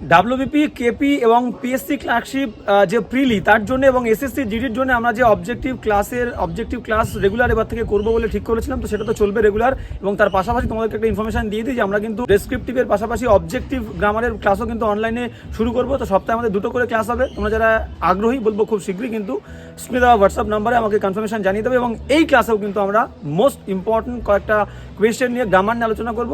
WBP KP এবং PSC clerkship যে prelim তার জন্য এবং এসএসসি জিডির জন্য আমরা যে অবজেক্টিভ ক্লাসের অবজেক্টিভ ক্লাস রেগুলার এবার থেকে করব বলে ঠিক করেছিলাম, তো সেটা তো চলবে রেগুলার এবং তার পাশাপাশি তোমাদেরকে একটা ইনফরমেশন দিয়ে দিই যে আমরা কিন্তু ডেসক্রিপটিভের পাশাপাশি অবজেক্টিভ গ্রামারের ক্লাসও কিন্তু অনলাইনে শুরু করব, তো সপ্তাহে আমাদের দুটো করে ক্লাস হবে। তোমরা যারা আগ্রহী, বলব খুব শীঘ্রই কিন্তু স্মিতা হোয়াটসঅ্যাপ নাম্বারে আমাকে কনফার্মেশন জানিয়ে দেবে এবং এই ক্লাসেও কিন্তু আমরা মোস্ট ইম্পর্টেন্ট কয়েকটা কোয়েশ্চেন নিয়ে গ্রামার নিয়ে আলোচনা করব।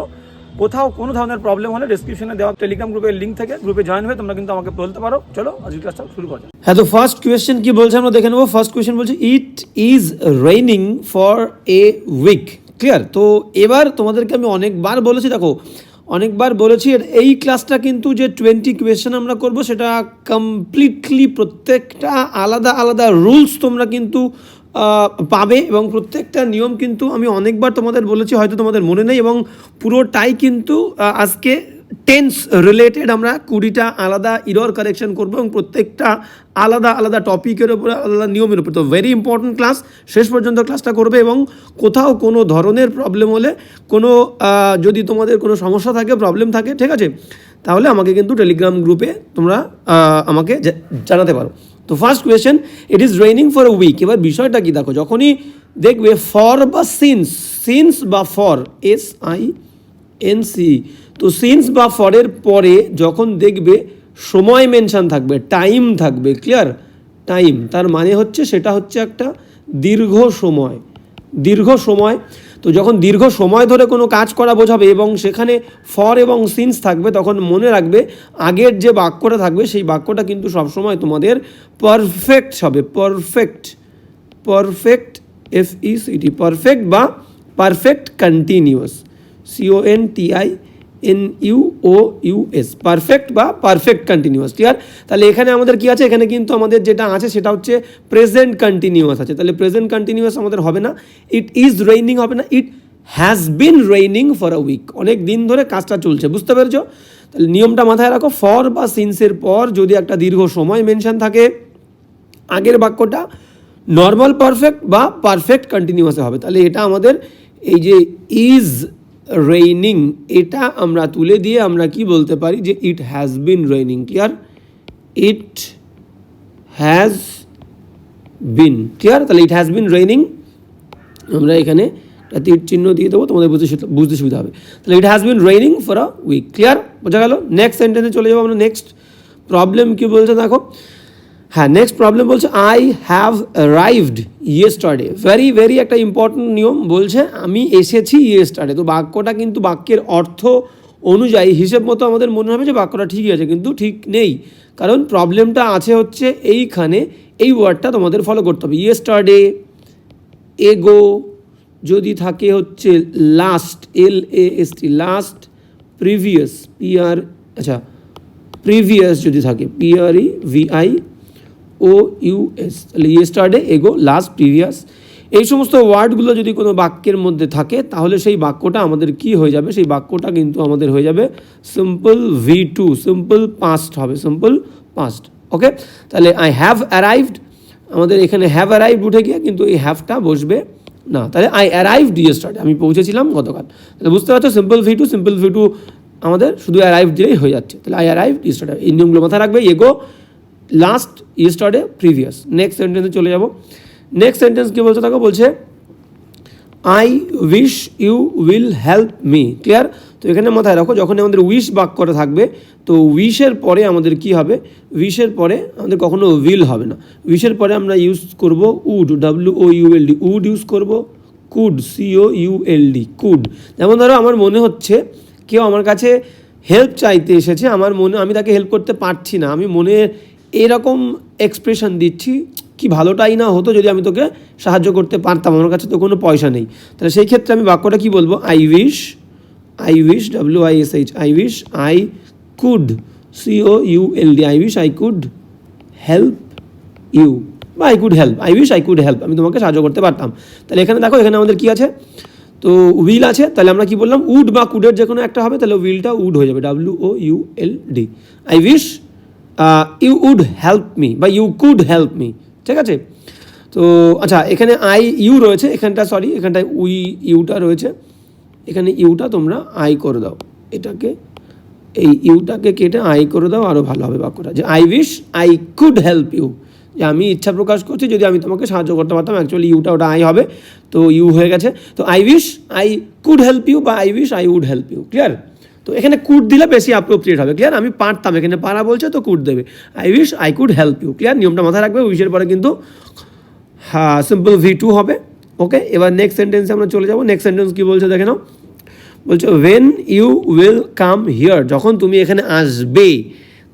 কোথাও কোনো ধরনের প্রবলেম হলে ডিসক্রিপশনে দেওয়া টেলিগ্রাম গ্রুপের লিঙ্ক থেকে গ্রুপে জয়েন হয়ে তোমরা কিন্তু আমাকে বলতে পারো। চলো আজকে ক্লাসটা শুরু করা। হ্যাঁ তো ফার্স্ট কোয়েশ্চেন কি বলছে আমরা দেখে নেব। ফার্স্ট কোয়েশ্চেন বলছে it is raining for a week clear তো এবার তোমাদেরকে আমি অনেকবার বলেছি, দেখো, অনেকবার বলেছি এই ক্লাসটা কিন্তু যে টোয়েন্টি কোয়েশ্চেন আমরা করব, সেটা কমপ্লিটলি প্রত্যেকটা আলাদা আলাদা রুলস তোমরা কিন্তু পাবে এবং প্রত্যেকটা নিয়ম কিন্তু আমি অনেকবার তোমাদের বলেছি, হয়তো তোমাদের মনে নেই এবং পুরোটাই কিন্তু আজকে টেন্স রিলেটেড আমরা কুড়িটা আলাদা ইরর কারেকশন করব এবং প্রত্যেকটা আলাদা আলাদা টপিকের উপরে, আলাদা নিয়মের উপর। তো ভেরি ইম্পর্ট্যান্ট ক্লাস শেষ পর্যন্ত ক্লাসটা করবে এবং কোথাও কোনো ধরনের প্রবলেম হলে কোনো যদি তোমাদের কোনো সমস্যা থাকে প্রবলেম থাকে, ঠিক আছে? তাহলে আমাকে কিন্তু টেলিগ্রাম গ্রুপে তোমরা আমাকে জানাতে পারো। তো first question it is raining for a week এবার বিষয়টা কি দেখো, যখনই দেখবে ফর বা সিন্স সিন্স বা for S I N C তো সিন্স বা ফরের পরে যখন দেখবে সময় মেনশন থাকবে টাইম থাকবে ক্লিয়ার টাইম তার মানে হচ্ছে সেটা হচ্ছে একটা দীর্ঘ সময় দীর্ঘ সময়। তো যখন দীর্ঘ সময় ধরে কোনো কাজ করা বোঝাবে এবং সেখানে ফর এবং সিন্স থাকবে, তখন মনে রাখবে আগের যে বাক্যটা থাকবে, সেই বাক্যটা কিন্তু সবসময় তোমাদের পারফেক্ট হবে। Perfect perfect F E C T perfect বা perfect continuous C O N T I N U O U S perfect বা পারফেক্ট কন্টিনিউয়াস ক্লিয়ার তাহলে এখানে আমাদের কি আছে? এখানে কিন্তু আমাদের যেটা আছে সেটা হচ্ছে প্রেজেন্ট কন্টিনিউয়াস আছে। তাহলে প্রেজেন্ট কন্টিনিউয়াস আমাদের হবে না। ইট ইজ রেইনিং হবে না। It has been raining for a week অনেক দিন ধরে কাজটা চলছে, বুঝতে পেরেছ? তাহলে নিয়মটা মাথায় রাখো। ফর বা সিন্সের পর যদি একটা দীর্ঘ সময় মেনশন থাকে, আগের বাক্যটা নর্মাল পারফেক্ট বা পারফেক্ট কন্টিনিউয়াসে হবে। তাহলে এটা আমাদের এই যে ইজ রেইনিং এটা আমরা তুলে দিয়ে আমরা কি বলতে পারি যে it has been raining clear it has been clear তাহলে ইট হ্যাজ বিন রেইনিং আমরা এখানে একটা তীর চিহ্ন দিয়ে দেবো, তোমাদের বুঝতে বুঝতে সুবিধা হবে। তাহলে it has been raining for a week clear বোঝা গেল? নেক্সট সেন্টেন্সে চলে যাব আমরা নেক্সট প্রবলেম কি বলছে দেখো? হ্যাঁ নেক্সট প্রবলেম বলছে I have arrived yesterday very very একটা ইম্পর্টেন্ট নিয়ম বলছে, আমি এসেছি ইয়েস্টারডে তো বাক্যটা কিন্তু বাক্যের অর্থ অনুযায়ী, হিসেব মতো আমাদের মনে হবে যে বাক্যটা ঠিকই আছে, কিন্তু ঠিক নেই। কারণ প্রবলেমটা আছে হচ্ছে এইখানে, এই ওয়ার্ডটা তোমাদের ফলো করতে হবে। ইয়েস্টারডে এগো যদি থাকে হচ্ছে last L A S T last previous P R আচ্ছা প্রিভিয়াস যদি থাকে P R E V I O U S তাহলে ইয়েস্টারডে এগো লাস্ট প্রিভিয়াস এই সমস্ত ওয়ার্ডগুলো যদি কোনো বাক্যের মধ্যে থাকে, তাহলে সেই বাক্যটা আমাদের কি হয়ে যাবে? সেই বাক্যটা কিন্তু আমাদের হয়ে যাবে simple V two simple past হবে সিম্পল পাস্ট ওকে তাহলে আই হ্যাভ অ্যারাইভড আমাদের এখানে হ্যাভ অ্যারাইভড উঠে গিয়ে কিন্তু এই হ্যাভটা বসবে না। তাহলে আই অ্যারাইভড ইয়েস্টারডে আমি পৌঁছেছিলাম গতকাল। তাহলে বুঝতে পারছ? Simple V two simple V two আমাদের শুধু অ্যারাইভ দিলেই হয়ে যাচ্ছে। তাহলে আই অ্যারাইভ ইয়েস্টারডে এই নিয়মগুলো মাথায় রাখবে। এগো লাস্ট ইয়েস্টারডে প্রিভিয়াস নেক্সট সেন্টেন্সে চলে যাব। নেক্সট সেন্টেন্স কী বলছে দেখো? বলছে I wish you will help me clear তো এখানে মাথায় রাখো যখন আমাদের উইশ বাক্যটা থাকবে, তো উইশের পরে আমাদের কি হবে? উইশের পরে আমাদের কখনো উইল হবে না। উইশের পরে আমরা ইউজ করব would W O U L D would use করব could C O D could যেমন ধরো, আমার মনে হচ্ছে, কেউ আমার কাছে হেল্প চাইতে এসেছে, আমার মনে, আমি তাকে হেল্প করতে পারছি না, আমি মনে এরকম এক্সপ্রেশন দিচ্ছি, কি ভালোটাই না হতো যদি আমি তোকে সাহায্য করতে পারতাম, আমার কাছে তো কোনো পয়সা নেই। তাহলে সেই ক্ষেত্রে আমি বাক্যটা কি বলব? I wish I wish W I S H I wish I could C O U L D I wish I could help you বা I could help I wish I could help আমি তোমাকে সাহায্য করতে পারতাম। তাহলে এখানে দেখো, এখানে আমাদের কি আছে? তো উইল আছে, তাহলে আমরা কি বললাম? উড বা কুডের যে কোনো একটা হবে, তাহলে উইলটা উড হয়ে যাবে W O U L D I wish you would help me বা ইউ কুড হেল্প মি ঠিক আছে? তো আচ্ছা এখানে আই ইউ রয়েছে, এখানটা সরি এখানটায় উই ইউটা রয়েছে। এখানে ইউটা তোমরা আই করে দাও। এটাকে, এই ইউটাকে কেটে আই করে দাও আরও ভালো হবে বাক্যটা। যে I wish I could help you যে আমি ইচ্ছা প্রকাশ করছি, যদি আমি তোমাকে সাহায্য করতে পারতাম অ্যাকচুয়ালি ইউটা ওটা আই হবে। তো ইউ হয়ে গেছে। তো I wish I could help you বা I wish I would help you clear তো এখানে কুড দিলে বেশি অ্যাপ্রোপ্রিয়েট হবে। ক্লিয়ার আমি পারতাম, এখানে পারা বলছে তো কুড দেবে। I wish I could help you clear নিয়মটা মাথায় রাখবে উইশের পরে কিন্তু হ্যাঁ সিম্পল ভি টু হবে। ওকে এবার নেক্সট সেন্টেন্সে আমরা চলে যাব। নেক্সট সেন্টেন্স কী বলছে দেখে নাও। বলছে when you will come here যখন তুমি এখানে আসবে,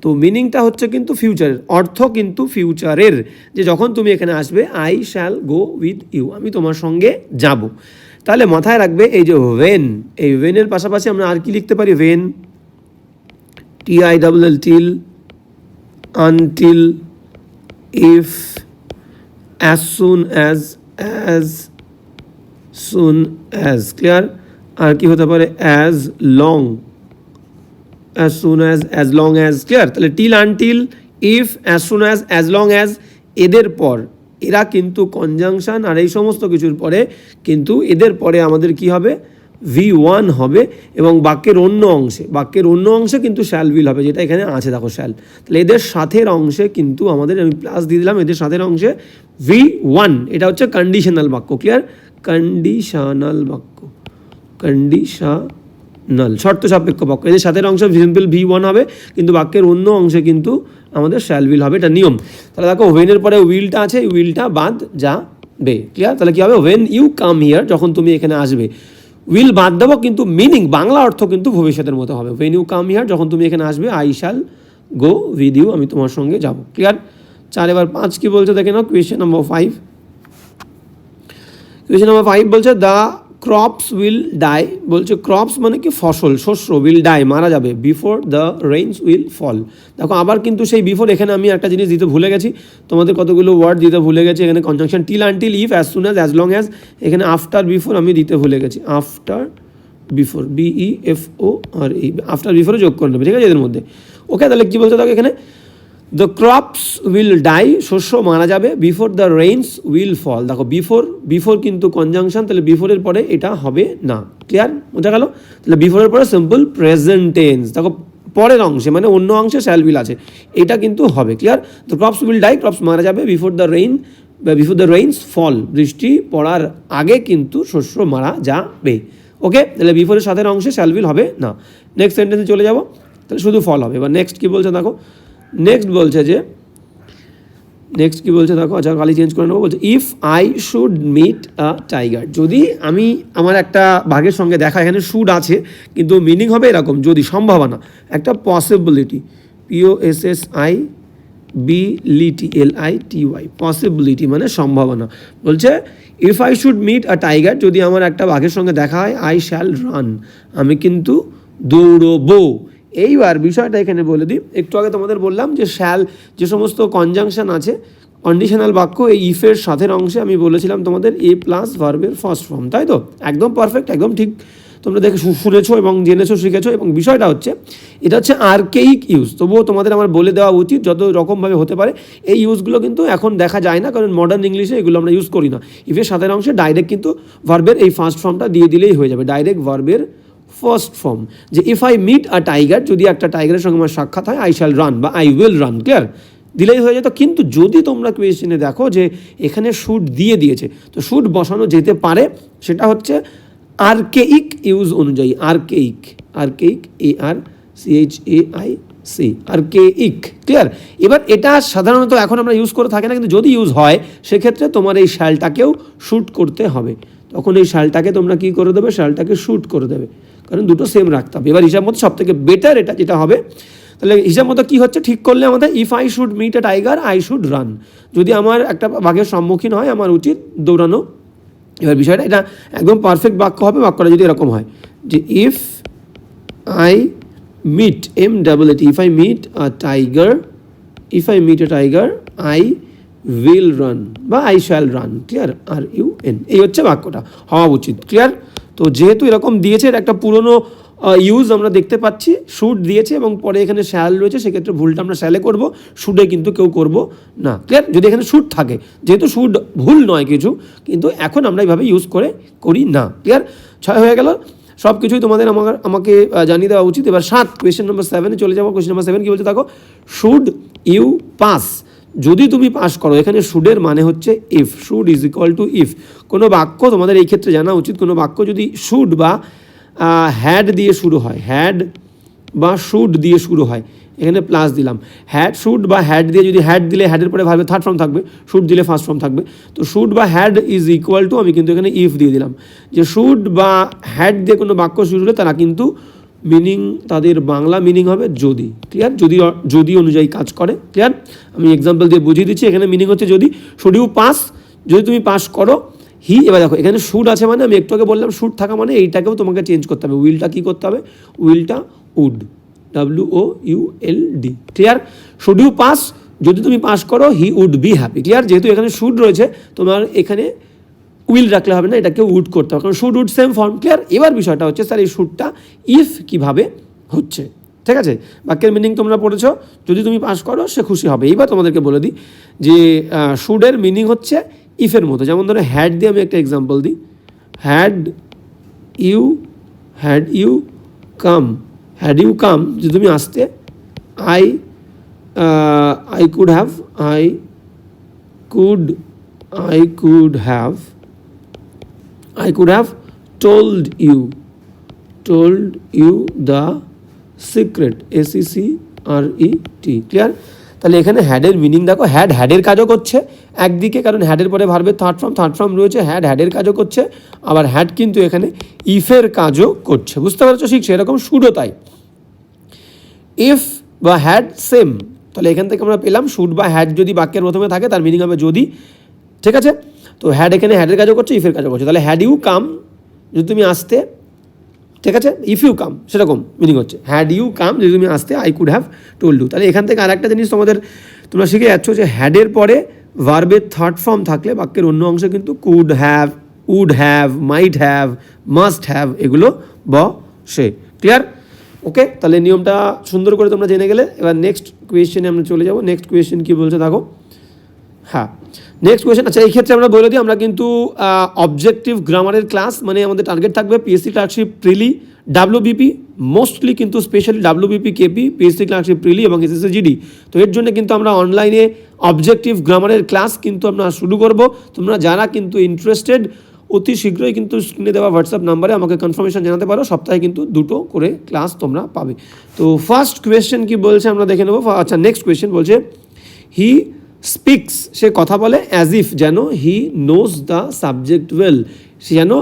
তো মিনিংটা হচ্ছে কিন্তু ফিউচারের অর্থ কিন্তু ফিউচারের যে যখন তুমি এখানে আসবে I shall go with you আমি তোমার সঙ্গে যাব। তাহলে মাথায় রাখবে এই যে ওয়েন এই ওয়েনের পাশাপাশি আমরা আর কি লিখতে পারি? When T I double L till until if as soon as as soon as clear আর কি হতে পারে? As long as soon as as long as clear তাহলে till until if as soon as as long as, এদের পর। এরা কিন্তু conjunction আর এই সমস্ত কিছুর পরে কিন্তু এদের পরে আমাদের কি হবে? ভি ওয়ান হবে এবং বাক্যের অন্য অংশে, বাক্যের অন্য অংশে কিন্তু শ্যাল উইল হবে, যেটা এখানে আছে, দেখো শ্যাল তাহলে এদের সাথের অংশে কিন্তু আমাদের, আমি প্লাস দিয়ে দিলাম, এদের সাথের অংশে ভি ওয়ান এটা হচ্ছে কন্ডিশনাল বাক্য ক্লিয়ার কন্ডিশনাল বাক্য কন্ডিশনাল শর্ত সাপেক্ষ বাক্য। এদের সাথের অংশ সিম্পল ভি ওয়ান হবে, কিন্তু বাক্যের অন্য অংশে কিন্তু আমাদের শ্যাল উইল হবে, এটা নিয়ম। তাহলে দেখো ওয়েনের পরে উইলটা আছে উইলটা বাদ যাবে ক্লিয়ার তাহলে কি হবে? ওয়েন ইউ কাম হিয়ার যখন তুমি এখানে আসবে উইল বাদ দেবো, কিন্তু মিনিং বাংলা অর্থ কিন্তু ভবিষ্যতের মতো হবে। ওয়েন ইউ কাম হিয়ার যখন তুমি এখানে আসবে I shall go with you আমি তোমার সঙ্গে যাব। ক্লিয়ার চার এবার পাঁচ কি বলছে? দেখে নাও question number five question number five বলছে দ্য ক্রপস উইল ডাই বলছে ক্রপস মানে কি ফসল, শস্য উইল ডাই মারা যাবে before the rains will fall দেখো আবার কিন্তু সেই বিফোর এখানে আমি একটা জিনিস দিতে ভুলে গেছি, তোমাদের কতগুলো ওয়ার্ড দিতে ভুলে গেছি, এখানে conjunction till until if as soon as as long as এখানে আফটার বিফোর আমি দিতে ভুলে গেছি। After before B E F O R after বিফোরে যোগ করে নেবে, ঠিক আছে এদের মধ্যে। ওকে তাহলে কী বলতে থাকো এখানে? দ্য ক্রপস উইল ডাই শস্য মারা যাবে before the rains will fall দেখো বিফোর বিফোর কিন্তু কনজাংশন তাহলে বিফোরের পরে এটা হবে না। ক্লিয়ার বোঝা গেল? তাহলে বিফোরের পরে সিম্পল প্রেজেন্ট টেন্স দেখো, পরের অংশে মানে অন্য অংশে শ্যাল উইল আছে। এটা কিন্তু হবে clear the crops will die crops মারা যাবে before the rain before the rains fall বৃষ্টি পড়ার আগে কিন্তু শস্য মারা যাবে। ওকে তাহলে বিফোরের সাথের অংশে শ্যাল হবে না। নেক্সট সেন্টেন্সে চলে যাব। তাহলে শুধু ফল হবে। এবার নেক্সট কী বলছে, দেখো? নেক্সট বলছে যে নেক্সট কি বলছে দেখো আচ্ছা কালি চেঞ্জ করে নেব, বলছে if I should meet a tiger যদি আমি আমার একটা বাঘের সঙ্গে দেখা, এখানে শুড আছে, কিন্তু মিনিং হবে এরকম, যদি, সম্ভাবনা, একটা possibility P O S S I B litti L I T Y possibility মানে সম্ভাবনা, বলছে if I should meet a tiger যদি আমার একটা বাঘের সঙ্গে দেখা হয় আই শ্যাল রান আমি কিন্তু দৌড়বো এইবার বিষয়টা এখানে বলে দিই। একটু আগে তোমাদের বললাম যে শ্যাল যে সমস্ত কনজাংশন আছে কন্ডিশনাল বাক্য এই ইফের সাথের অংশে আমি বলেছিলাম তোমাদের এ প্লাস ভার্বের ফার্স্ট ফর্ম তাই তো? একদম পারফেক্ট একদম ঠিক। তোমরা দেখে শুনেছো এবং জেনেছো, শিখেছো এবং বিষয়টা হচ্ছে, এটা হচ্ছে আর্কেইক ইউজ তবুও তোমাদের আমার বলে দেওয়া উচিত, যত রকমভাবে হতে পারে, এই ইউজগুলো কিন্তু এখন দেখা যায় না, কারণ মডার্ন ইংলিশে এগুলো আমরা ইউজ করি না। ইফের সাথের অংশে ডাইরেক্ট কিন্তু ভার্বের এই ফার্স্ট ফর্মটা দিয়ে দিলেই হয়ে যাবে। ডাইরেক্ট ভার্বের ফার্স্ট ফর্ম যে if I meet a tiger যদি একটা টাইগারের সঙ্গে আমার সাক্ষাৎ হয় আই শ্যাল রান বা আই উইল রান ক্লিয়ার দিলেই হয়ে যেত। কিন্তু যদি তোমরা কোয়েশ্চেনে দেখো যে এখানে শুট দিয়ে দিয়েছে, তো শুট বসানো যেতে পারে, সেটা হচ্ছে আর্কেইক ইউজ অনুযায়ী archaic archaic A R C H A I C archaic clear এবার এটা সাধারণত এখন আমরা ইউজ করে থাকি না, কিন্তু যদি ইউজ হয়, সেক্ষেত্রে তোমার এই শ্যালটাকেও শ্যুট করতে হবে। তখন এই শালটাকে তোমরা কি করে দেবে? শালটাকে শ্যুট করে দেবে। কারণ দুটো সেম রাখতে হবে। এবার হিসাব মতো সব থেকে বেটার এটা যেটা হবে, তাহলে হিসাব মতো কী হচ্ছে? ঠিক করলে আমাদের if I should meet a tiger I should run যদি আমার একটা বাঘের সম্মুখীন হয়, আমার উচিত দৌড়ানো। এবার বিষয়টা, এটা একদম পারফেক্ট বাক্য হবে, বাক্যটা যদি এরকম হয়। যে if I meet M double E T if I meet a tiger if I meet a tiger I will run বা I shall run clear R U N এই হচ্ছে বাক্যটা। হওয়া উচিত। ক্লিয়ার তো যেহেতু এরকম দিয়েছে, এর একটা পুরনো ইউজ আমরা দেখতে পাচ্ছি শুট দিয়েছে এবং পরে এখানে শ্যাল রয়েছে, সেক্ষেত্রে ভুলটা আমরা শ্যালে করব শুটে কিন্তু কেউ করব না। ক্লিয়ার যদি এখানে শুট থাকে, যেহেতু শুট ভুল নয় কিছু, কিন্তু এখন আমরা এইভাবে ইউজ করে করি না। ক্লিয়ার ছয় হয়ে গেল। সব কিছুই তোমাদের আমার, আমাকে জানিয়ে দেওয়া উচিত। এবার সাত কোয়েশ্চেন নম্বর সেভেনে চলে যাব। কোয়েশ্চেন নম্বর সেভেন কী বলছে দেখো? শুড ইউ পাস যদি তুমি পাস করো, এখানে শুডের মানে হচ্ছে if should is equal to if কোনো বাক্য তোমাদের এই ক্ষেত্রে জানা উচিত, কোনো বাক্য যদি শুড বা হ্যাড দিয়ে শুরু হয় হ্যাড বা শুড দিয়ে শুরু হয়, এখানে প্লাস দিলাম। হ্যাড শুড বা হ্যাড দিয়ে যদি হ্যাড দিলে হ্যাডের পরে ভাবে থার্ড ফর্ম থাকবে শুড দিলে ফার্স্ট ফর্ম থাকবে। তো শুড বা হ্যাড ইজ ইকুয়াল টু আমি কিন্তু এখানে ইফ দিয়ে দিলাম। যে শুড বা হ্যাড দিয়ে কোনো বাক্য শুরু হলে তারা কিন্তু মিনিং তাদের বাংলা মিনিং হবে যদি। ক্লিয়ার যদি যদি অনুযায়ী কাজ করে। ক্লিয়ার আমি এক্সাম্পল দিয়ে বুঝিয়ে দিচ্ছি। এখানে মিনিং হচ্ছে যদি। শুড ইউ পাস যদি তুমি পাস করো হি এবার দেখো, এখানে শুড আছে মানে আমি একটু আগে বললাম শুড থাকা মানে এইটাকেও তোমাকে চেঞ্জ করতে হবে। উইলটা কী করতে হবে? উইলটা would W O U L D clear should you pass যদি তুমি পাস করো he would be happy clear যেহেতু এখানে শুড রয়েছে, তোমার এখানে উইল রাখলে হবে না এটাকে উড করতে হবে। কারণ should would same form clear এবার বিষয়টা হচ্ছে স্যার এই শুডটা ইফ কীভাবে হচ্ছে? ঠিক আছে? বাক্যের মিনিং তোমরা পড়েছো, যদি তুমি পাস করো, সে খুশি হবে। এইবার তোমাদেরকে বলে দিই যে শুডের মিনিং হচ্ছে ইফের মতো। যেমন ধরো হ্যাড দিয়ে আমি একটা এক্সাম্পল দিই। Had you had you come had you come যদি তুমি আসতে I I could have I could I could have I could have told you, told you the secret, S E C R E T, clear তাহলে এখানে হ্যাডের meaning দেখো had হ্যাডের কাজও করছে একদিকে কারণ হ্যাডের পরে ভার্বের থার্ড ফর্ম থার্ড ফর্ম রয়েছে হ্যাড হ্যাডের কাজও করছে আবার হ্যাড কিন্তু এখানে ইফের কাজও করছে বুঝতে পারছ? শিখছে এরকম শুডও তাই। ইফ বা হ্যাড সেম তাহলে এখান থেকে আমরা পেলাম শুড বা হ্যাড যদি বাক্যের প্রথমে থাকে তার মিনিং হবে যদি। ঠিক আছে? তো হ্যাড এখানে হ্যাডের কাজও করছে ইফের কাজও করছে। তাহলে হ্যাড ইউ কাম যদি তুমি আসতে, ঠিক আছে? ইফ ইউ কাম সেরকম মিনিং হচ্ছে হ্যাড ইউ কাম যদি তুমি আসতে I could have told you তাহলে এখান থেকে আরেকটা জিনিস তোমাদের, তোমরা শিখে যাচ্ছ যে হ্যাডের পরে ভার্বের থার্ড ফর্ম থাকলে বাক্যের অন্য অংশে কিন্তু could have would have might have must have এগুলো বসে। ক্লিয়ার ওকে তাহলে নিয়মটা সুন্দর করে তোমরা জেনে গেলে। এবার নেক্সট কোয়েশ্চেনে আমরা চলে যাব। নেক্সট কোয়েশ্চেন কী বলছে, দেখো। হ্যাঁ। নেক্সট কোয়েশ্চেন আচ্ছা এই ক্ষেত্রে আমরা বলে দিই, আমরা কিন্তু অবজেক্টিভ গ্রামারের ক্লাস মানে আমাদের টার্গেট থাকবে PSC clerkship preli WBP mostly কিন্তু specially WBP KP PSC clerkship preli এবং এসএসসি জিডি তো এর জন্য কিন্তু আমরা অনলাইনে অবজেক্টিভ গ্রামারের ক্লাস কিন্তু আমরা শুরু করব। তোমরা যারা কিন্তু ইন্টারেস্টেড অতি শীঘ্রই কিন্তু স্ক্রিনে দেওয়া হোয়াটসঅ্যাপ নাম্বারে আমাকে কনফার্মেশন জানাতে পারো, সপ্তাহে কিন্তু দুটো করে ক্লাস তোমরা পাবে। তো ফার্স্ট কোয়েশ্চেন কি বলছে, আমরা দেখে নেব। আচ্ছা নেক্সট কোয়েশ্চেন বলছে হি স্পিক্স সে কথা বলে অ্যাজ ইফ যেন he knows the subject well সে যেন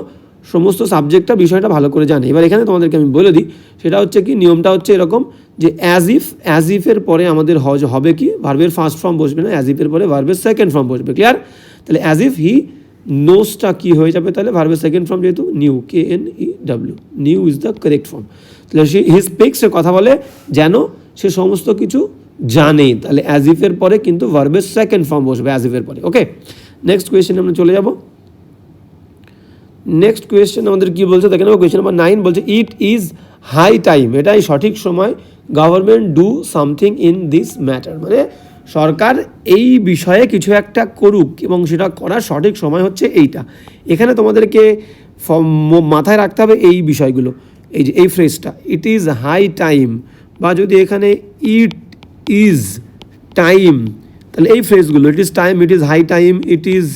সমস্ত সাবজেক্টটা বিষয়টা ভালো করে জানে। এবার এখানে তোমাদেরকে আমি বলে দিই, সেটা হচ্ছে কি, নিয়মটা হচ্ছে এরকম যে অ্যাজ ইফ অ্যাজ ইফের পরে আমাদের হজ হবে কি? ভার্বের ফার্স্ট ফর্ম বসবে না অ্যাজ ইফের পরে ভার্বের সেকেন্ড ফর্ম বসবে ক্লিয়ার তাহলে অ্যাজ ইফ হি নোসটা কী হয়ে যাবে তাহলে? ভার্বের সেকেন্ড ফর্ম যেহেতু knew K N E W knew is the correct form তাহলে সে হি স্পিক্স কথা বলে, যেন সে সমস্ত কিছু জানে তাহলে অ্যাজ ইফের পরে কিন্তু ভার্বের সেকেন্ড ফর্ম বসবে অ্যাজ ইফের পরে। ওকে নেক্সট কোয়েশ্চেন আমরা চলে যাব। নেক্সট কোয়েশ্চেন আমাদের কি বলছে? দেখে নেব। কোয়েশ্চেন নাম্বার নাইন বলছে ইট ইজ হাই টাইম এটাই সঠিক সময় government do something in this matter মানে সরকার এই বিষয়ে কিছু একটা করুক এবং সেটা করার সঠিক সময় হচ্ছে এইটা। এখানে তোমাদেরকে মাথায় রাখতে হবে এই বিষয়গুলো। এই যে, এই ফ্রেজটা ইট ইজ হাই টাইম বা যদি এখানে ইট ইজ টাইম তাহলে এই ফ্রেজগুলো it is time it is high time it is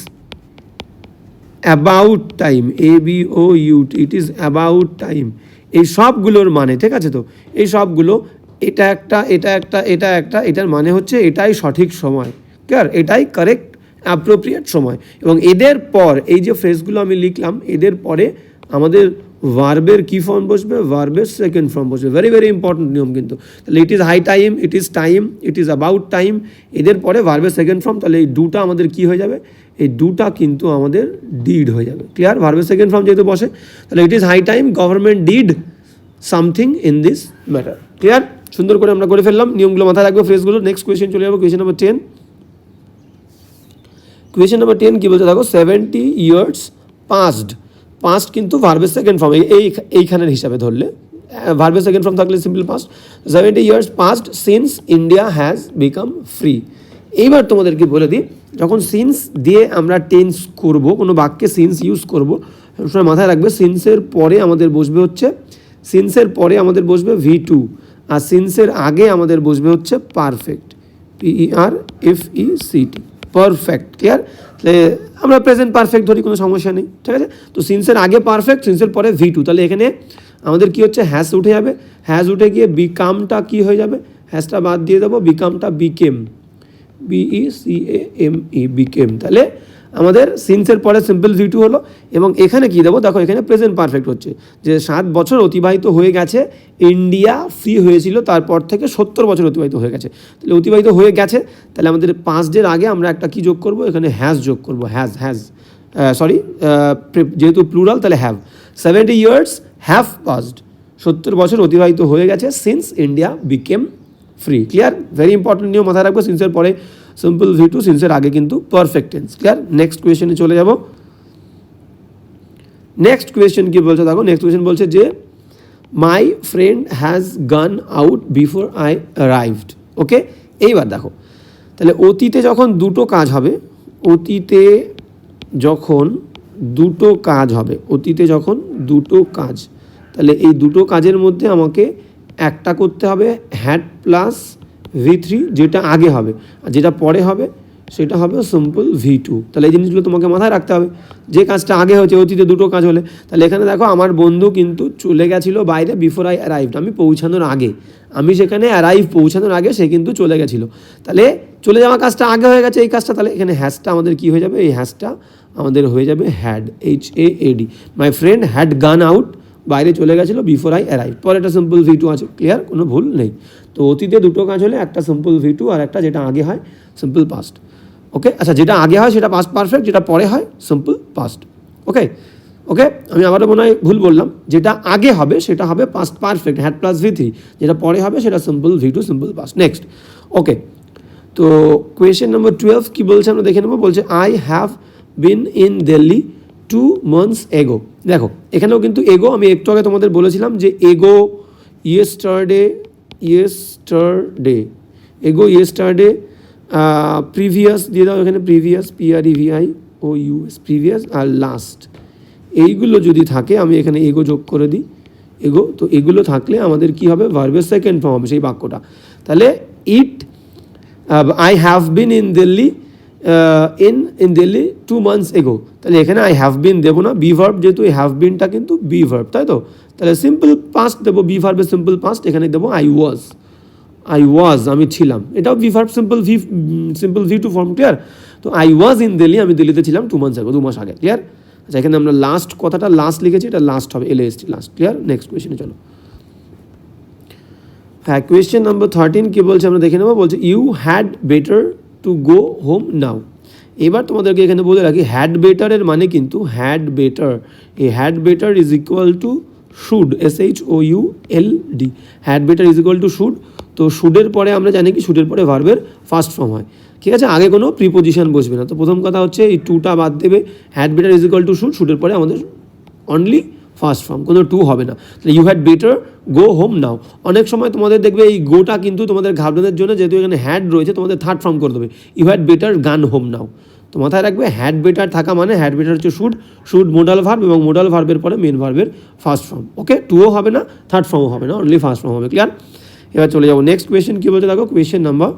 about time A B O U T it is about time এই সবগুলোর মানে ঠিক আছে তো? এই সবগুলো, এটা একটা এটা একটা এটা একটা, এটার মানে হচ্ছে এটাই সঠিক সময় ক্লিয়ার এটাই কারেক্ট অ্যাপ্রোপ্রিয়েট সময়। এবং এদের পর, এই যে ফ্রেজগুলো আমি লিখলাম, এদের পরে আমাদের ভার্বের কি ফর্ম বসবে ভার্বের সেকেন্ড ফর্ম বসবে। ভেরি ভেরি ইম্পর্টেন্ট নিয়ম কিন্তু। তাহলে it is high time it is time it is about time এদের পরে ভার্বের সেকেন্ড ফর্ম তাহলে এই দুটা আমাদের কি হয়ে যাবে? এই দুটা কিন্তু আমাদের ডিড হয়ে যাবে। ক্লিয়ার ভার্বের সেকেন্ড ফর্ম যেহেতু বসে, তাহলে it is high time government did something in this matter clear সুন্দর করে আমরা করে ফেললাম। নিয়মগুলো মাথায় রাখব ফ্রেজগুলো নেক্সট কোয়েশ্চেন চলে যাব question number ten question number ten কী বলছে? দেখো সেভেন্টি ইয়ার্স পাস্ট পাস্ট কিন্তু ভার্বের সেকেন্ড ফর্ম এই এইখানের হিসাবে ধরলে ভার্বের সেকেন্ড ফর্ম থাকলে simple past seventy years past since India has become free এইবার তোমাদেরকে বলে দিই, যখন সিন্স দিয়ে আমরা টেন্স করব, কোনো বাক্যে সিন্স ইউজ করব, সবসময় মাথায় রাখবে সিন্সের পরে আমাদের বসবে হচ্ছে সিন্সের পরে আমাদের বসবে ভি টু আর সিন্সের আগে আমাদের বসবে হচ্ছে perfect P E R F E C T perfect clear তাহলে আমরা প্রেজেন্ট পারফেক্ট ধরি, কোনো সমস্যা নেই, ঠিক আছে? তো সিন্সের আগে পারফেক্ট সিন্সের পরে ভি টু তাহলে এখানে আমাদের কি হচ্ছে? হ্যাস উঠে যাবে। হ্যাস উঠে গিয়ে বিকামটা কি হয়ে যাবে? হ্যাসটা বাদ দিয়ে দেবো বিকামটা became B E C A M E became তাহলে আমাদের সিন্সের পরে সিম্পল টু হলো এবং এখানে কি দেবো? দেখো, এখানে প্রেজেন্ট পারফেক্ট হচ্ছে। যে সাত বছর অতিবাহিত হয়ে গেছে ইন্ডিয়া ফ্রি হয়েছিল, তারপর থেকে সত্তর বছর অতিবাহিত হয়ে গেছে। তাহলে অতিবাহিত হয়ে গেছে, তাহলে আমাদের পাঁচ ডের আগে আমরা একটা কি যোগ করব? এখানে হ্যাজ যোগ করব হ্যাজ হ্যাজ সরি যেহেতু প্লুরাল তাহলে have seventy years have passed সত্তর বছর অতিবাহিত হয়ে গেছে since India became free clear very important নিয়ম মাথায় রাখব সিন্সের পরে সিম্পল ভি টু সিন্সের আগে কিন্তু পারফেক্ট টেন্স ক্লিয়ার নেক্সট কোয়েশনে চলে যাব। নেক্সট কোয়েশ্চেন কি বলছে? দেখো নেক্সট কোয়েশন বলছে যে my friend has gone out before I arrived okay এইবার দেখো, তাহলে অতীতে যখন দুটো কাজ হবে, অতীতে যখন দুটো কাজ হবে, অতীতে যখন দুটো কাজ, তাহলে এই দুটো কাজের মধ্যে আমাকে একটা করতে হবে হ্যাড প্লাস ভি থ্রি যেটা আগে হবে। আর যেটা পরে হবে, সেটা হবে সিম্পল ভি টু তাহলে এই জিনিসগুলো তোমাকে মাথায় রাখতে হবে। যে কাজটা আগে হয়েছে, অতীতে দুটো কাজ হলে। তাহলে এখানে দেখো, আমার বন্ধু কিন্তু চলে গেছিল বাইরে বিফোর আই অ্যারাইভড আমি পৌঁছানোর আগে। আমি সেখানে অ্যারাইভ পৌঁছানোর আগে সে কিন্তু চলে গেছিল। তাহলে চলে যাওয়া কাজটা আগে হয়ে গেছে এই কাজটা। তাহলে এখানে হ্যাশটা আমাদের কি হয়ে যাবে? এই হ্যাশটা আমাদের হয়ে যাবে had H A D my friend had gone out বাইরে চলে গেছিল বিফোর আই অ্যারাইভ পরে একটা সিম্পল ভি টু আছে ক্লিয়ার কোনো ভুল নেই। তো অতীতে দুটো কাজ হলে একটা সিম্পল ভি টু আর একটা যেটা আগে হয় সিম্পল পাস্ট ওকে আচ্ছা যেটা আগে হয় সেটা পাস্ট পারফেক্ট যেটা পরে হয় সিম্পল পাস্ট ওকে ওকে আমি আবারও মনে হয় ভুল বললাম। যেটা আগে হবে, সেটা হবে past perfect had plus V three যেটা পরে হবে, সেটা simple V two simple past next okay তো কোয়েশ্চেন নম্বর টুয়েলভ কী বলছে? আমরা দেখে নেব। বলছে I have been in Delhi two months ago দেখো, এখানেও কিন্তু এগো আমি একটু আগে তোমাদের বলেছিলাম যে ago yesterday yesterday ago yesterday previous দিয়ে দাও এখানে previous P R E V I O U S previous R last এইগুলো যদি থাকে, আমি এখানে এগো যোগ করে দিই। এগো তো এগুলো থাকলে আমাদের কি হবে? ভার্বের সেকেন্ড ফর্ম হবে সেই বাক্যটা। তাহলে it I have been in Delhi in in Delhi two months ago তাহলে এখানে আই হ্যাভ বিন দেবো না বি ভার্ব যেহেতু এই হ্যাভ বিনটা কিন্তু বি ভার্ব তাই তো? তাহলে সিম্পল পাস্ট দেবো বি ভার্বের সিম্পল পাস্ট এখানে দেবো আই ওয়াজ আই ওয়াজ আমি ছিলাম। এটাও V verb simple V simple V two form clear তো আই ওয়াজ ইন দিল্লি আমি দিল্লিতে ছিলাম টু মান্থস আগে দু মাস আগে ক্লিয়ার আচ্ছা এখানে আমরা লাস্ট কথাটা লাস্ট লিখেছি, এটা লাস্ট হবে L S last clear next কোয়েশনে চলো। হ্যাঁ কোয়েশ্চেন নাম্বার থার্টিন কী বলছে? আমরা দেখে নেব, বলছে you had better to go home now এবার তোমাদেরকে এখানে বলে রাখি হ্যাড বেটারের মানে কিন্তু হ্যাড বেটার এই had better is equal to should S H O U L D had better is equal to should তো শুডের পরে আমরা জানি কি শুডের পরে ভার্বের ফার্স্ট ফর্ম হয়। ঠিক আছে? আগে কোনো প্রিপোজিশন বসবে না। তো প্রথম কথা হচ্ছে, এই টুটা বাদ দেবে। Had better is equal to should শুডের পরে আমাদের অনলি ফার্স্ট ফর্ম কোনো টু হবে না। তাহলে you had better go home now অনেক সময় তোমাদের দেখবে এই গোটা কিন্তু তোমাদের ঘাবড়ানোর জন্য যেহেতু এখানে হ্যাড রয়েছে, তোমাদের থার্ড ফর্ম করে দেবে। You had better gone home now তো মাথায় রাখবে হ্যাড বেটার থাকা মানে হ্যাড বেটার হচ্ছে শুড শুড মোডাল ভার্ব এবং মোডাল ভার্বের পরে মেন ভার্বের ফার্স্ট ফর্ম ওকে টুও হবে না থার্ড ফর্মও হবে না অনলি ফার্স্ট ফর্ম হবে ক্লিয়ার এবার চলে যাব। নেক্সট কোয়েশ্চেন কী বলছে দেখো? কোয়েশ্চেন নাম্বার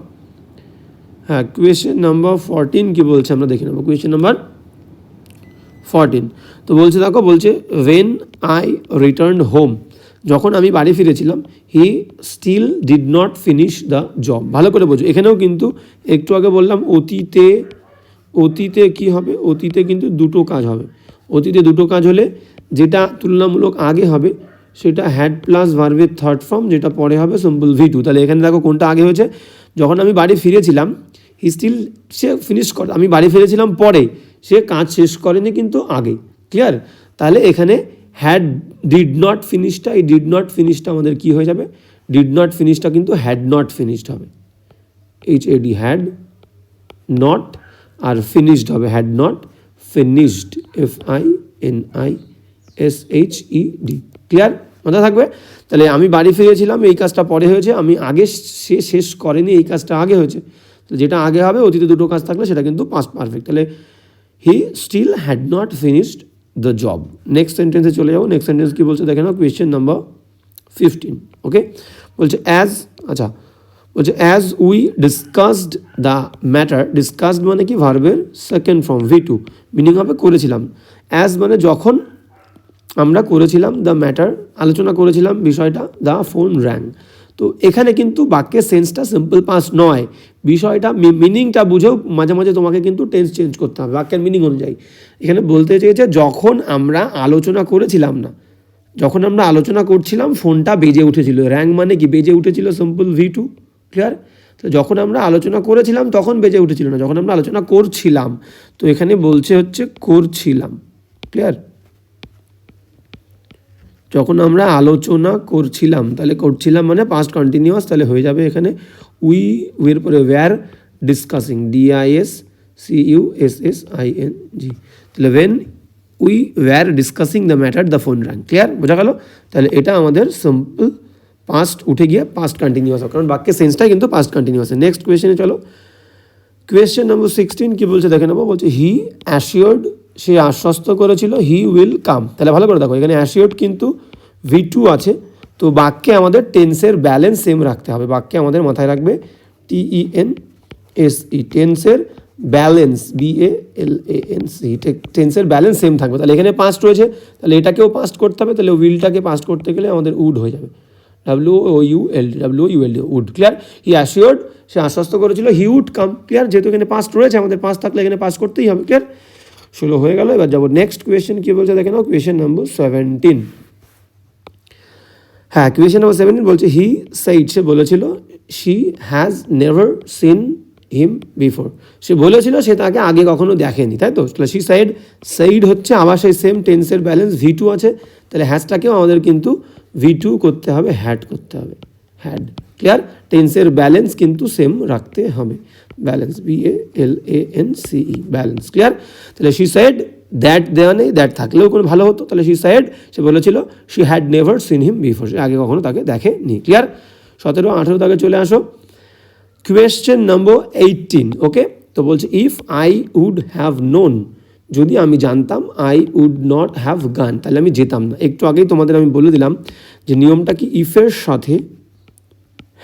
হ্যাঁ কোয়েশ্চেন নাম্বার ফোরটিন কী বলছে? আমরা দেখে নেব। কোয়েশ্চেন নাম্বার ফরটিন তো বলছে দেখো, বলছে ওয়েন আই রিটার্ন হোম যখন আমি বাড়ি ফিরেছিলাম he still did not finish the job ভালো করে বোঝো। এখানেও কিন্তু একটু আগে বললাম, অতীতে অতীতে কি হবে? অতীতে কিন্তু দুটো কাজ হবে। অতীতে দুটো কাজ হলে যেটা তুলনামূলক আগে হবে, সেটা হ্যাড প্লাস ভার্বের থার্ড ফর্ম যেটা পরে হবে সিম্পল ভি টু তাহলে এখানে দেখো কোনটা আগে হয়েছে। যখন আমি বাড়ি ফিরেছিলাম হি স্টিল সে ফিনিশ করে। আমি বাড়ি ফিরেছিলাম পরে, সে কাজ শেষ করেনি কিন্তু আগে। ক্লিয়ার তাহলে এখানে হ্যাড ডিড নট ফিনিশটা এই ডিড নট ফিনিশটা আমাদের কি হয়ে যাবে? ডিড নট ফিনিশটা কিন্তু হ্যাড নট ফিনিশড হবে। H A D had not R finished হবে। Had not finished F I N I S H E D clear মনে থাকবে? তাহলে আমি বাড়ি ফিরেছিলাম, এই কাজটা পরে হয়েছে। আমি আগে সে শেষ করেনি, এই কাজটা আগে হয়েছে। তো যেটা আগে হবে, অতীতে দুটো কাজ থাকলে সেটা কিন্তু পাস্ট পারফেক্ট তাহলে he still had not finished the job next সেন্টেন্সে চলে যাব। নেক্সট সেন্টেন্স কি বলছে? দেখে নাও কোয়েশ্চেন নাম্বার ফিফটিন ওকে বলছে অ্যাজ আচ্ছা বলছে as we discussed the matter discussed মানে কি? ভার্বের second form V two meaning হবে করেছিলাম। অ্যাজ মানে যখন আমরা করেছিলাম দ্য ম্যাটার আলোচনা করেছিলাম বিষয়টা দ্য ফোন র্যাং তো এখানে কিন্তু বাক্যের সেন্সটা সিম্পল পাস নয়। বিষয়টা মিনিংটা বুঝেও মাঝে মাঝে তোমাকে কিন্তু টেন্স চেঞ্জ করতে হবে, বাক্যের মিনিং অনুযায়ী। এখানে বলতে চেয়েছে, যখন আমরা আলোচনা করেছিলাম না, যখন আমরা আলোচনা করছিলাম, ফোনটা বেজে উঠেছিল। র্যাং মানে কি? বেজে উঠেছিল সিম্পল ভি টু ক্লিয়ার তো যখন আমরা আলোচনা করেছিলাম, তখন বেজে উঠেছিল না। যখন আমরা আলোচনা করছিলাম, তো এখানে বলছে হচ্ছে করছিলাম ক্লিয়ার যখন আমরা আলোচনা করছিলাম, তাহলে করছিলাম মানে পাস্ট কন্টিনিউয়াস তাহলে হয়ে যাবে এখানে উই উইয়ের পরে were discussing D I S C U S S I N G তাহলে when we were discussing the matter the phone rang clear বোঝা গেল? তাহলে এটা আমাদের সিম্পল পাস্ট উঠে গিয়ে পাস্ট কন্টিনিউয়াস কারণ বাক্যের সেন্সটাই কিন্তু পাস্ট কন্টিনিউয়াস নেক্সট কোয়েশ্চেনে চলো। কোয়েশ্চেন নম্বর সিক্সটিন কী বলছে? দেখে নেব। বলছে হি অ্যাসিওর্ড সে আশ্বস্ত করেছিল হি উইল কাম তাহলে ভালো করে দেখো, এখানে অ্যাসিওর্ড কিন্তু ভি টু আছে। তো বাক্যে আমাদের টেন্সের ব্যালেন্স সেম রাখতে হবে। বাক্যে আমাদের মাথায় রাখবে টিই এন এস ই টেন্সের balance B A L A N C টেন্সের ব্যালেন্স সেম থাকবে। তাহলে এখানে পাস্ট রয়েছে, তাহলে এটাকেও পাস্ট করতে হবে, তাহলে উইলটাকে পাস্ট করতে গেলে আমাদের উড হয়ে যাবে। W O U L D W U L D would clear he assured সে আশ্বস্ত করেছিল হি উড কাম ক্লিয়ার যেহেতু এখানে পাস্ট রয়েছে, আমাদের পাস থাকলে এখানে পাস করতেই হবে ক্লিয়ার ষোলো হয়ে গেল, এবার যাব নেক্সট কোয়েশ্চেন কী বলছে দেখে নাও কোয়েশ্চেন নম্বর সেভেন্টিন হ্যাঁ কোয়েশ্চেন নম্বর সেভেন্টিন বলছে হি সাইড সে বলেছিল she has never seen him before সে বলেছিল, সে তাকে আগে কখনো দেখেনি, তাই তো? তাহলে শি সাইড সাইড হচ্ছে আবার সেই সেম টেন্সের ব্যালেন্স ভি টু আছে। তাহলে হ্যাজটাকেও আমাদের কিন্তু ভি টু করতে হবে হ্যাড করতে হবে হ্যাড ক্লিয়ার টেন্সের ব্যালেন্স কিন্তু সেম রাখতে হবে। Balance B A L A N C E balance clear তাহলে শি সাইড দ্যাট দেওয়া নেই দ্যাট থাকলেও কোনো ভালো হতো। তাহলে শি সাইড সে বলেছিল she had never seen him before সে আগে কখনো তাকে দেখেনি। ক্লিয়ার সতেরো, আঠেরো তাকে চলে আসো। কোয়েশ্চেন নম্বর এইটিন ওকে তো বলছে if I would have known যদি আমি জানতাম আই উড নট হ্যাভ গান তাহলে আমি যেতাম না। একটু আগেই তোমাদের আমি বলে দিলাম যে নিয়মটা কি? ইফের সাথে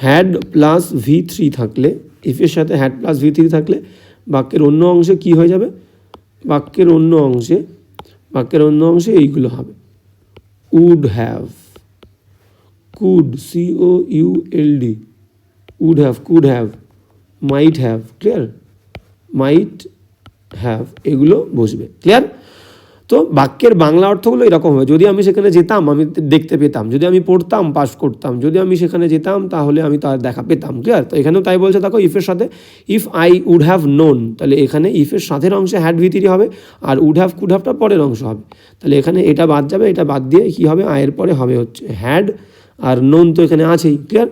হ্যাড প্লাস ভি থ্রি থাকলে ইফের সাথে হ্যাড প্লাস ভি থ্রি থাকলে, বাক্যের অন্য অংশে কি হয়ে যাবে? বাক্যের অন্য অংশে, বাক্যের অন্য অংশে এইগুলো হবে। Would have could C O U L D would have could have might have clear might have এগুলো বসবে। ক্লিয়ার তো বাক্যের বাংলা অর্থগুলো এরকম হবে যদি আমি সেখানে যেতাম, আমি দেখতে পেতাম। যদি আমি পড়তাম পাস করতাম। যদি আমি সেখানে যেতাম, তাহলে আমি তার দেখা পেতাম। ক্লিয়ার তো এখানেও তাই বলছে, দেখো ইফের সাথে if I would have known তাহলে এখানে ইফের সাথের অংশে হ্যাড ভিতরি হবে, আর উড হ্যাভ কুড হ্যাভটা পরের অংশ হবে। তাহলে এখানে এটা বাদ যাবে, এটা বাদ দিয়ে কী হবে? আয়ের পরে হবে হচ্ছে হ্যাড আর নোন তো এখানে আছেই। ক্লিয়ার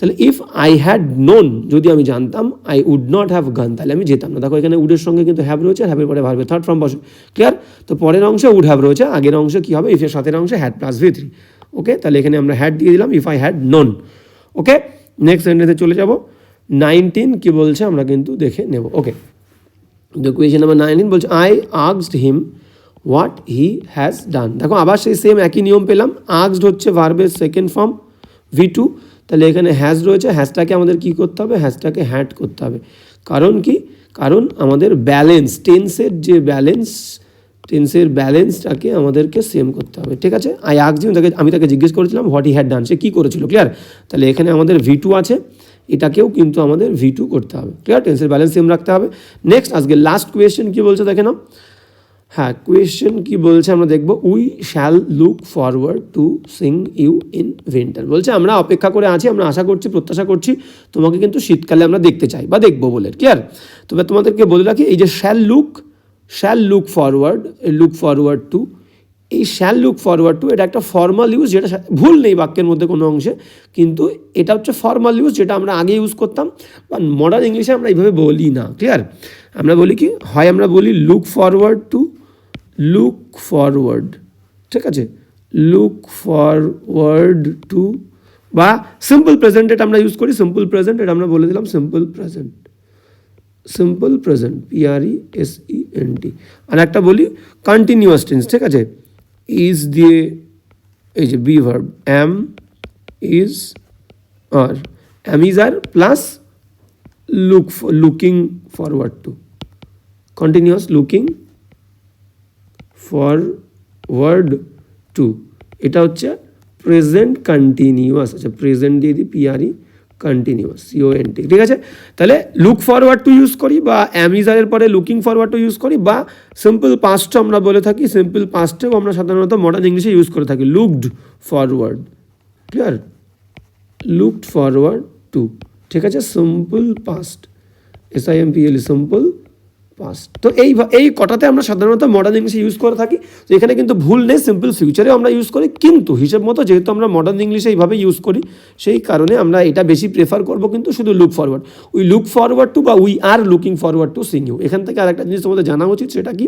তাহলে ইফ আই হ্যাড নোন যদি আমি জানতাম আই উড নট হ্যাভ গান তাহলে আমি যেতাম না। দেখো এখানে উডের সঙ্গে কিন্তু হ্যাভ রয়েছে হ্যাভের পরে ভারবে থার্ড ফর্ম বসে। ক্লিয়ার তো পরের অংশে উড হ্যাভ রয়েছে, আগের অংশে কী হবে? ইফের সাথের অংশে had plus V three okay তাহলে এখানে আমরা হ্যাড দিয়ে দিলাম if I had known okay next সেন্টেন্সে চলে যাব। নাইনটিন কি বলছে? আমরা কিন্তু দেখে নেব। ওকে কোয়েশন নাম্বার নাইনটিন বলছে I আক্সড him what he has done দেখো আবার সেই সেম একই নিয়ম পেলাম। আক্সড হচ্ছে ভার্বের সেকেন্ড ফর্ম ভি টু তাহলে এখানে হ্যাজ রয়েছে হ্যাজটাকে আমাদের কি করতে হবে? হ্যাজটাকে হ্যাড করতে হবে। কারণ কি? কারণ আমাদের ব্যালেন্স টেন্সের যে ব্যালেন্স টেন্সের ব্যালেন্সটাকে আমাদেরকে সেম করতে হবে। ঠিক আছে? আই আক্সড হিম তাকে, আমি তাকে জিজ্ঞেস করেছিলাম হোয়াট ই হ্যাড ডান সে কী করেছিল? ক্লিয়ার তাহলে এখানে আমাদের ভি টু আছে। এটাকেও কিন্তু আমাদের ভি টু করতে হবে। ক্লিয়ার টেন্সের ব্যালেন্স সেম রাখতে হবে। নেক্সট আজকে লাস্ট কোয়েশ্চেন কী বলছে, দেখে নাও। হ্যাঁ কোয়েশ্চেন কি বলছে আমরা দেখব। We shall look forward to seeing you in winter বলছে, আমরা অপেক্ষা করে আছি, আমরা আশা করছি, প্রত্যাশা করছি, তোমাকে কিন্তু শীতকালে আমরা দেখতে চাই বা দেখব বলে ক্লিয়ার তবে তোমাদেরকে বলে রাখি, এই যে shall look shall look forward look forward to এই শ্যাল লুক ফরওয়ার্ড টু এটা একটা ফর্মাল ইউজ যেটা ভুল নেই বাক্যের মধ্যে কোনো অংশে, কিন্তু এটা হচ্ছে ফর্মাল ইউজ যেটা আমরা আগে ইউজ করতাম, বা মডার্ন ইংলিশে আমরা এইভাবে বলি না ক্লিয়ার আমরা বলি কি, হয় আমরা বলি look forward to look forward ঠিক আছে? লুক ফরওয়ার্ড টু বা সিম্পল প্রেজেন্ট এটা আমরা ইউজ করি সিম্পল প্রেজেন্ট এটা আমরা বলে দিলাম simple present simple present P R E S E N T আর একটা বলি কন্টিনিউয়াস টেন্স ঠিক আছে? ইজ দিয়ে, এই যে be verb am is are am is are plus look looking forward to continuous looking forward to এটা হচ্ছে present continuous আচ্ছা প্রেজেন্ট দিয়ে দিই পিআরই কন্টিনিউয়াস সিওএনটি ঠিক আছে? তাহলে লুক ফরওয়ার্ড টু ইউজ করি বা অ্যামিজারের পরে লুকিং ফরওয়ার্ড টু ইউজ করি বা সিম্পল পাস্টও আমরা বলে থাকি সিম্পল পাস্টেও আমরা সাধারণত মডার্ন ইংলিশে ইউজ করে থাকি looked forward clear looked forward to ঠিক আছে? Simple past S I M P L simple past তো এই এই কটাতে আমরা সাধারণত মডার্ন ইংলিশে ইউজ করে থাকি। তো এখানে কিন্তু ভুল নেই সিম্পল ফিউচারেও আমরা ইউজ করি। কিন্তু হিসেব মতো যেহেতু আমরা মডার্ন ইংলিশে এইভাবে ইউজ করি, সেই কারণে আমরা এটা বেশি প্রেফার করব কিন্তু শুধু look forward we look forward to বা we are looking forward to seeing you এখান থেকে আরেকটা জিনিস তোমাদের জানা উচিত, সেটা কি?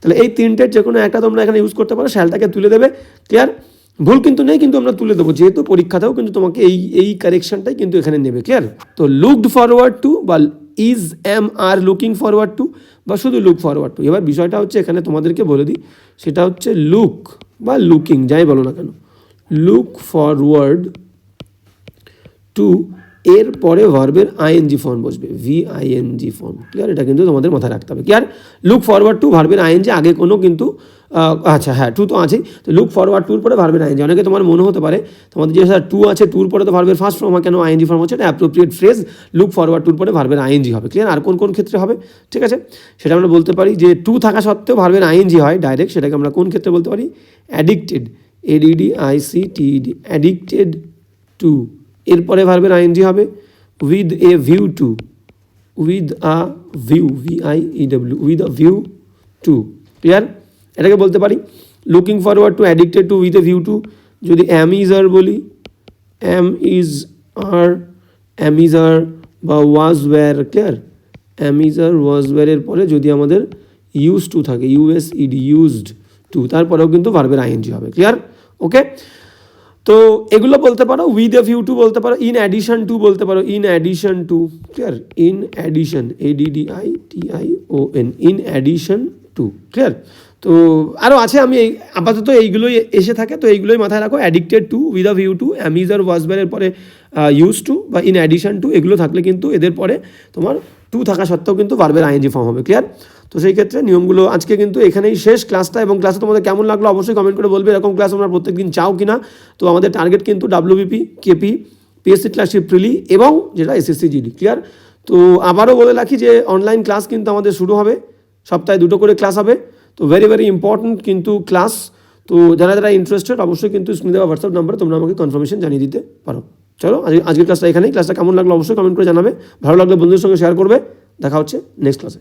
তাহলে এই তিনটের যে কোনো একটা তোমরা এখানে ইউজ করতে পারো শ্যালটাকে তুলে দেবে। ক্লিয়ার ভুল কিন্তু নেই, কিন্তু আমরা তুলে দেবো। যেহেতু পরীক্ষাতেও কিন্তু তোমাকে এই এই কারেকশনটাই কিন্তু এখানে নেবে। ক্লিয়ার তো লুকড ফরওয়ার্ড টু বা is am are looking forward to বা শুধু লুক ফরওয়ার্ড টু এবার বিষয়টা হচ্ছে এখানে তোমাদেরকে বলে দিই, সেটা হচ্ছে লুক বা লুকিং যাই বলো না কেন? লুক ফরওয়ার্ড টু এর পরে verb I N G form বসবে V I N G form clear এটা কিন্তু তোমাদের মাথায় রাখতে হবে ক্লিয়ার লুক ফরওয়ার্ড টু ভার্বের আইএনজি আগে কোনো কিন্তু আচ্ছা হ্যাঁ টু তো আছেই, তো লুক ফরওয়ার্ড টুর পরে ভার্বের আইএনজি অনেকে তোমার মনে হতে পারে, তোমাদের যে স্যার টু আছে টুর পরে তো ভার্বের ফার্স্ট ফর্ম কেন আইএনজি ফর্ম হচ্ছে? এটা অ্যাপ্রোপ্রিয়েট ফ্রেজ লুক ফরওয়ার্ড টুর পরে ভার্বের আইএনজি হবে ক্লিয়ার আর কোন কোন ক্ষেত্রে হবে? ঠিক আছে? সেটা আমরা বলতে পারি যে টু থাকা সত্ত্বেও ভার্বের আইএনজি হয় ডাইরেক্ট সেটাকে আমরা কোন ক্ষেত্রে বলতে পারি? অ্যাডিক্টেড এডিডি আইসি টিডি অ্যাডিক্টেড টু এরপরে ভার্বের আইএনজি হবে? With a view to with a view V I E W with a view to clear এটাকে বলতে পারি looking forward to addicted to with a view to যদি অ্যাম ইজ আর বলি অ্যাম is are am is are বা was were clear am is are was ওয়্যারের পরে যদি আমাদের use to থাকে ইউএস ইডি ইউজড টু তারপরেও কিন্তু ভার্বের আইএনজি হবে? ক্লিয়ার ওকে তো এগুলো বলতে পারো উইথ এ ভিউ টু বলতে পারো ইন অ্যাডিশন টু বলতে পারো in addition to clear in addition A T I O N in addition to clear তো আরও আছে, আমি এই আপাতত এইগুলোই এসে থাকে, তো এইগুলোই মাথায় রাখো addicted to with a view to am is are ওয়াজবারের পরে ইউজ টু বা ইন অ্যাডিশন টু এগুলো থাকলে কিন্তু এদের পরে তোমার টু থাকা সত্ত্বেও কিন্তু বারবার আইএনজি ফর্ম হবে ক্লিয়ার তো সেই ক্ষেত্রে নিয়মগুলো আজকে কিন্তু এখানেই শেষ ক্লাসটা এবং ক্লাসে তোমাদের কেমন লাগল অবশ্যই কমেন্ট করে বলবে এরকম ক্লাস তোমরা প্রত্যেকদিন চাও কিনা। তো আমাদের টার্গেট কিন্তু WBP KP PSC clerkship prelim এবং যেটা এসএসসি জিডি ক্লিয়ার তো আবারও বলে রাখি যে অনলাইন ক্লাস কিন্তু আমাদের শুরু হবে, সপ্তাহে দুটো করে ক্লাস হবে। তো ভেরি ভেরি ইম্পর্ট্যান্ট কিন্তু ক্লাস তো যারা যারা ইন্টারেস্টেড অবশ্যই কিন্তু দেওয়া হোয়াটসঅ্যাপ নাম্বারে তোমরা আমাকে কনফার্মেশন জানিয়ে দিতে পারো। চলো আজকে আজকের ক্লাসটা এখানেই। ক্লাসটা কেমন লাগল অবশ্যই কমেন্ট করে জানাবে। ভালো লাগলে বন্ধুদের সঙ্গে শেয়ার করবে। দেখা হচ্ছে নেক্সট ক্লাসে